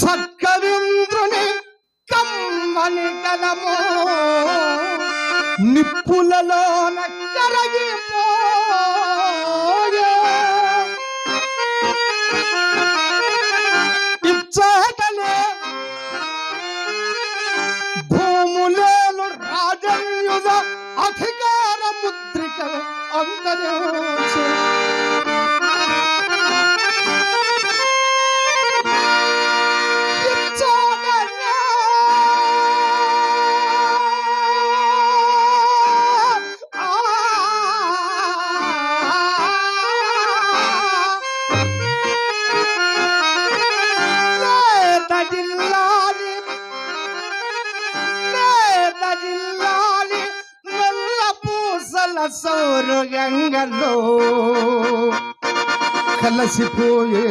సత్కరింద్రుని కమ్మని కలము నిప్పులలోన కరగిపోయే ఇచ్చాటలే భూములేలు రాజన్యుద అధికార ముద్రిక అంతరించు సౌరు గంగలో కలసిపోయే.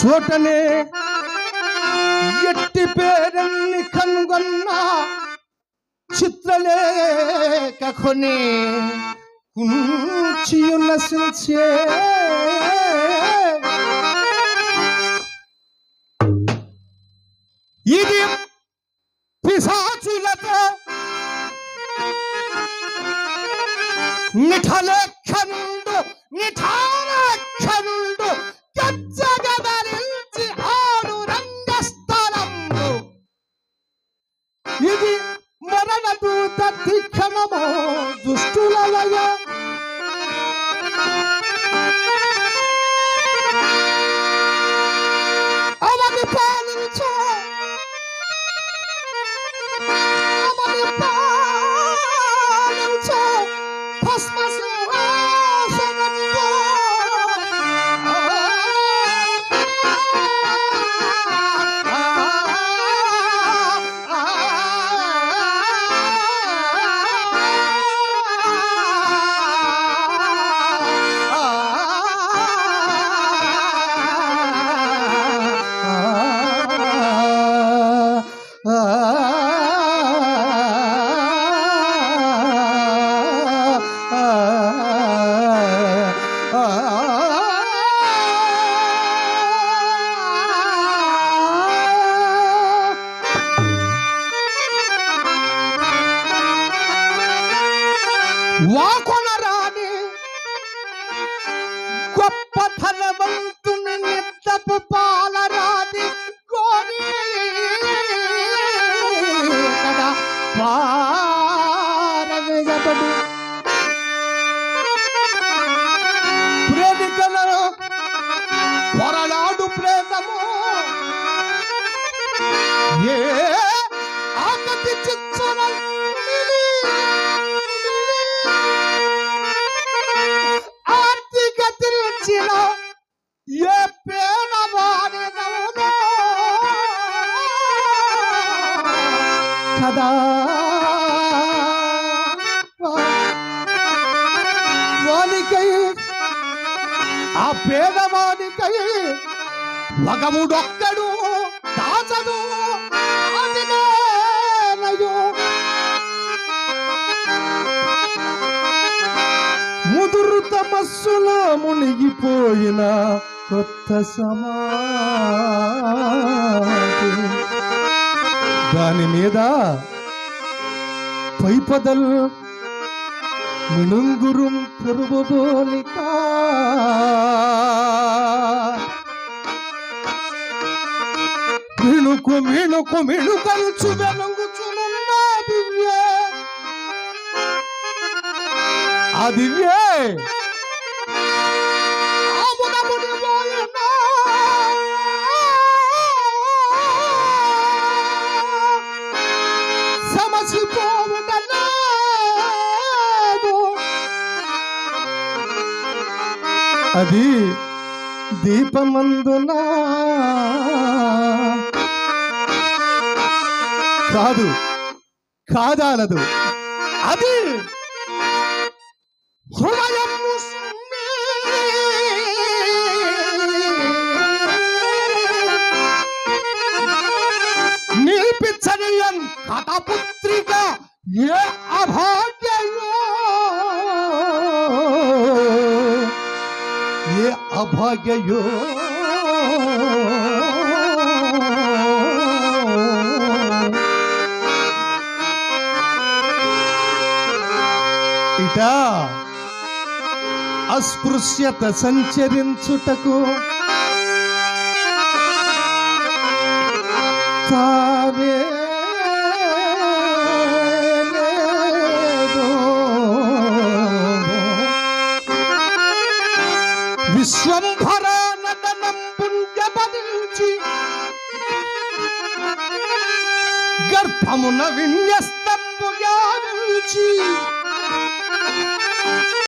చోటనే ఎట్టి పేరన్ని కనుగొన్న చిత్రలేఖ కొని కుంచియున్న సిల్చే. निठले खंड निठार వాకొనరాని గొప్ప ధనవంత కదా వానికై ఆ పేదవానికై మగముడొక్కడు దాచదు. ముదురు తమస్సులో మునిగిపోయిన కొత్త సమా దాని మీద పైపదల్ మిణుంగురుం పురుబోలిక మిణుకు మిణుకు మిణుకంచు వెలుగుచునున్న దివ్యే. ఆ దివ్యే అది దీపమందున? కాదు కాదాలదు. అది హృదయం నిలిపించని నిలిపించనీయం కథపుత్రిక ఏ అభాగ్యయో ఏ అభాగ్యయో. ఇట అస్పృశ్యత సంచరించుటకు తావే గర్భమున విన్యస్తంబు యావించి